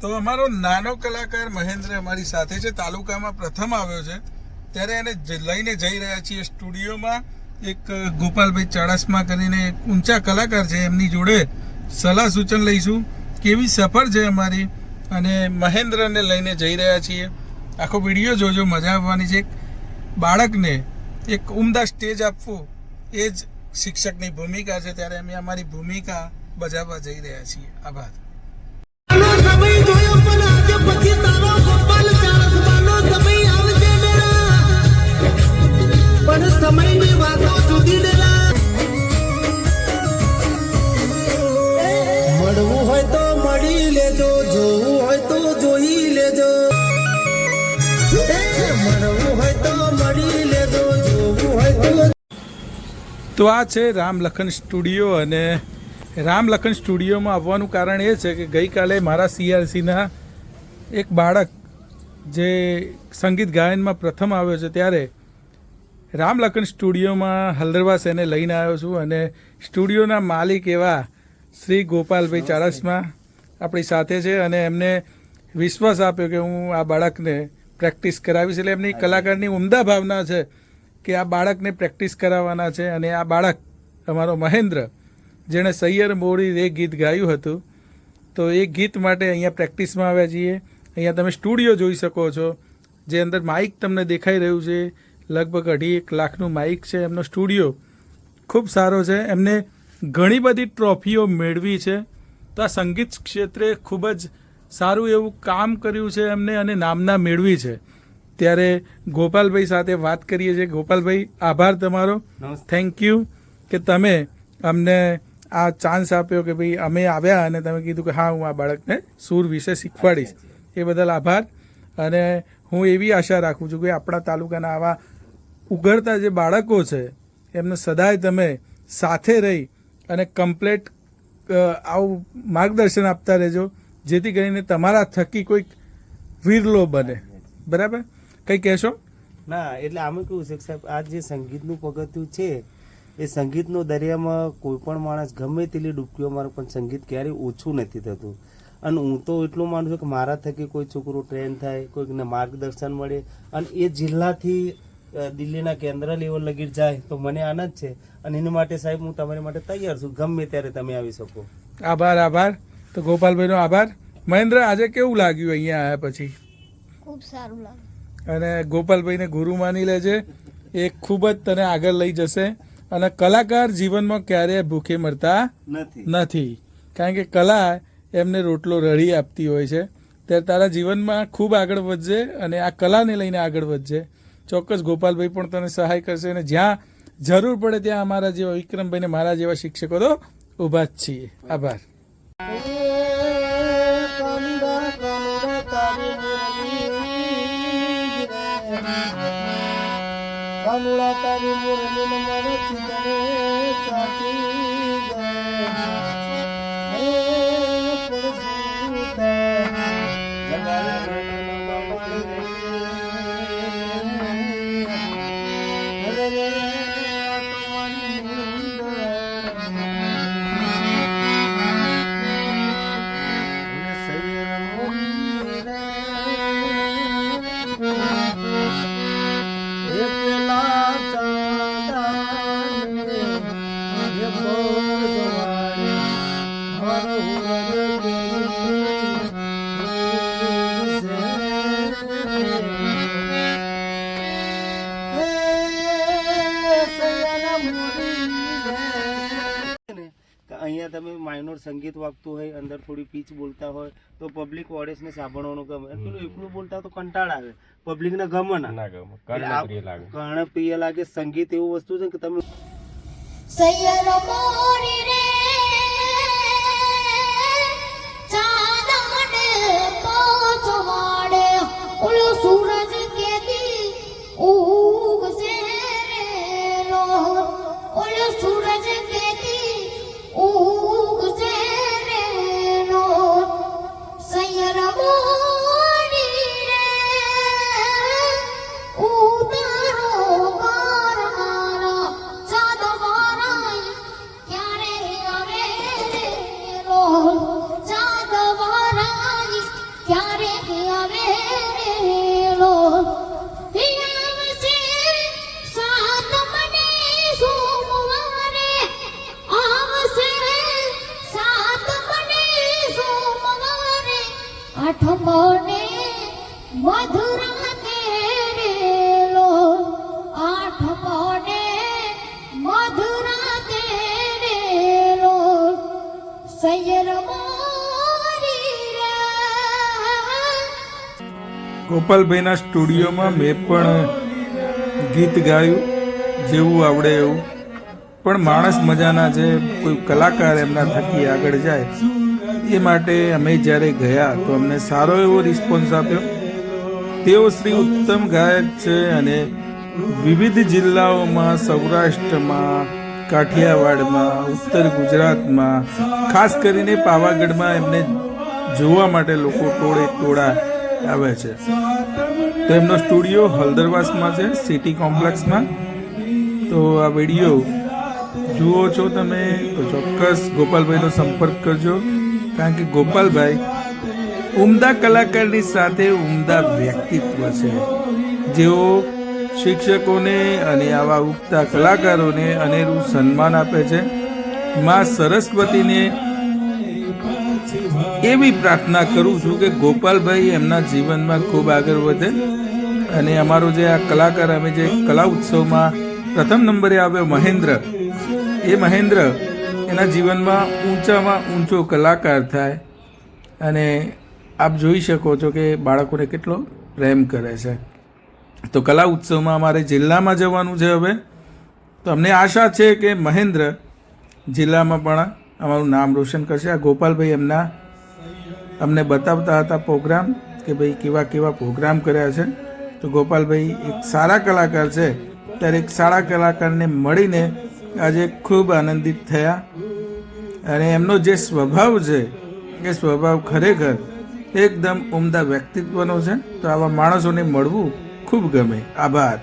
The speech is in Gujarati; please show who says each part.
Speaker 1: તો અમારો નાનો કલાકાર મહેન્દ્ર અમારી સાથે છે, તાલુકામાં પ્રથમ આવ્યો છે. ત્યારે એને લઈને જઈ રહ્યા છીએ સ્ટુડિયોમાં. એક ગોપાલભાઈ ચાળસમા કરીને ઊંચા કલાકાર છે, એમની જોડે સલાહ સૂચન લઈશું. કેવી સફર છે અમારી. અને મહેન્દ્રને લઈને જઈ રહ્યા છીએ. આખો વીડિયો જોજો, મજા આવવાની છે. બાળકને એક ઉમદા સ્ટેજ આપવું એ જ શિક્ષકની ભૂમિકા છે. ત્યારે અમે અમારી ભૂમિકા બજાવવા જઈ રહ્યા છીએ. આભાર.
Speaker 2: તો
Speaker 1: આ છે રામ લખન સ્ટુડિયો અને રામલખન સ્ટુડિયોમાં આવવાનું કારણ એ છે કે ગઈકાલે મારા સીઆરસીના એક બાળક જે સંગીત ગાયનમાં પ્રથમ આવ્યો છે ત્યારે રામ લખન સ્ટુડિયોમાં હલદરવાસ એને લઈને આવ્યો છું અને સ્ટુડિયોના માલિક એવા શ્રી ગોપાલભાઈ ચારસમા આપણી સાથે છે અને એમને વિશ્વાસ આપ્યો કે હું આ બાળકને પ્રેક્ટિસ કરાવીશ એટલે એમની કલાકારની ઉમદા ભાવના છે કે આ બાળકને પ્રેક્ટિસ કરાવવાના છે અને આ બાળક અમારો મહેન્દ્ર જેણે સૈયર મોડી એ ગીત ગાયું હતું તો એ ગીત માટે અહીંયા પ્રેક્ટિસમાં આવ્યા છીએ. અહીંયા તમે સ્ટુડિયો જોઈ શકો છો જે અંદર માઇક તમને દેખાઈ રહ્યું છે. લગભગ અઢી એક લાખનું માઇક છે એમનો સ્ટુડિયો. ખૂબ સારો છે. એમને ઘણી બધી ટ્રોફીઓ મેળવી છે. તો આ સંગીત ક્ષેત્રે ખૂબ જ સારું એવું કામ કર્યું છે એમને અને નામના મેળવી છે. ત્યારે ગોપાલભાઈ સાથે વાત કરીએ છીએ. ગોપાલભાઈ આભાર તમારો. થેન્ક યુ કે તમે અમને આ ચાન્સ આપ્યો કે ભાઈ અમે આવ્યા અને તમે કીધું કે હા હું આ બાળકને સૂર વિશે શીખવાડીશ. એ બદલ આભાર. અને હું એવી આશા રાખું છું કે આપણા તાલુકાના આવા ઉઘડતા જે બાળકો છે એમને સદાય તમે સાથે રહી અને કમ્પ્લેટ આવું માર્ગદર્શન આપતા રહેજો. જેથી કરીને તમારા થકી કોઈક વિરલો બને. બરાબર? કંઈ કહેશો?
Speaker 3: ના એટલે આમાં કેવું છે સાહેબ આ જે સંગીતનું પગથિયું છે એ સંગીતનો દરિયામાં કોઈ પણ માણસ ગમે તેટલી ડૂબકીઓ મારે પણ સંગીત ક્યારેય ઓછું નથી થતું. અને હું તો એટલું માનું છું કે મારા થકી કોઈ છોકરો ટ્રેન થાય કોઈકને માર્ગદર્શન મળે અને એ જિલ્લાથી દિલ્હીના કેન્દ્ર લેવલ લગી જાય તો મને આનંદ છે. અને એના માટે સાહેબ હું તમારી માટે તૈયાર છું ગમે ત્યારે તમે આવી શકો.
Speaker 1: આભાર આભાર. તો ગોપાલભાઈનો આભાર. મહેન્દ્ર આજે કેવું લાગ્યું અહીંયા આવ્યા પછી?
Speaker 4: ખૂબ સારું લાગે
Speaker 1: અને ગોપાલભાઈને ગુરુ માની લેજે એ ખૂબ જ તને આગળ લઈ જશે અને કલાકાર જીવનમાં ક્યારેય ભૂખે મરતા
Speaker 3: નથી.
Speaker 1: નથી. કારણ કે કલા એમને રોટલો રળી આપતી હોય છે. ત્યારે તારા જીવનમાં ખૂબ આગળ વધજે અને આ કલાને લઈને આગળ વધજે. ચોક્કસ ગોપાલભાઈ પણ તને સહાય કરશે અને જ્યાં જરૂર પડે ત્યાં અમારા જેવા વિક્રમભાઈને મારા જેવા શિક્ષકો તો ઊભા જ છીએ. આભાર.
Speaker 2: કાનુડા તારી મુરલી મને ચિંતને સાચી ગયા
Speaker 3: અહીંયા તમે માઇનોર સંગીત વાગતું હોય અંદર થોડી પીચ બોલતા હોય તો પબ્લિક ઓડિયન્સને સાંભળવાનું ગમે. પેલું એકલું બોલતા હોય તો કંટાળ આવે. પબ્લિકને ગમે ના. કર્ણપ્રિય લાગે. સંગીત એવું વસ્તુ છે કે તમે
Speaker 1: ગોપાલભાઈના સ્ટુડિયોમાં મેં પણ ગીત ગાયું, જેવું આવડે એવું. પણ માણસ મજાના જે કોઈ કલાકાર એમના થકી આગળ જાય. એ માટે અમે જ્યારે ગયા તો અમને સારો એવો રિસ્પોન્સ આપ્યો. તેઓ શ્રી ઉત્તમ ગાયક છે અને વિવિધ જિલ્લાઓમાં, સૌરાષ્ટ્રમાં, કાઠિયાવાડમાં, ઉત્તર ગુજરાતમાં, ખાસ કરીને પાવાગઢમાં એમને જોવા માટે લોકો ટોળે ટોળા આવે છે. તો એમનો સ્ટુડિયો હલદરવાસમાં છે, સિટી કોમ્પ્લેક્સમાં. તો આ વીડિયો જુઓ છો તમે, તો ચોક્કસ ગોપાલભાઈનો સંપર્ક કરજો. કારણ કે ગોપાલભાઈ ઉમદા કલાકારની સાથે ઉમદા વ્યક્તિત્વ છે. જેઓ શિક્ષકોને અને આવા ઉગતા કલાકારોને અનેરું સન્માન આપે છે. માં સરસ્વતીને એવી પ્રાર્થના કરું છું કે ગોપાલભાઈ એમના જીવનમાં ખૂબ આગળ વધે અને અમારો જે આ કલાકાર, અમે જે કલા ઉત્સવમાં પ્રથમ નંબરે આવ્યો, મહેન્દ્ર. એ મહેન્દ્ર એના જીવનમાં ઊંચામાં ઊંચો કલાકાર થાય અને આપ જોઈ શકો છો કે બાળકોને કેટલો પ્રેમ કરે છે. તો કલા ઉત્સવમાં અમારે જિલ્લામાં જવાનું છે હવે. તો અમને આશા છે કે મહેન્દ્ર જિલ્લામાં પણ અમારું નામ રોશન કરશે. આ ગોપાલભાઈ એમના અમને બતાવતા હતા પ્રોગ્રામ કે ભાઈ કેવા કેવા પ્રોગ્રામ કર્યા છે. તો ગોપાલભાઈ એક સારા કલાકાર છે. ત્યારે એક સારા કલાકારને મળીને આજે ખૂબ આનંદિત થયા. અને એમનો જે સ્વભાવ છે, એ સ્વભાવ ખરેખર એકદમ ઉમદા વ્યક્તિત્વનો છે. તો આવા માણસોને મળવું ખૂબ ગમે. આભાર.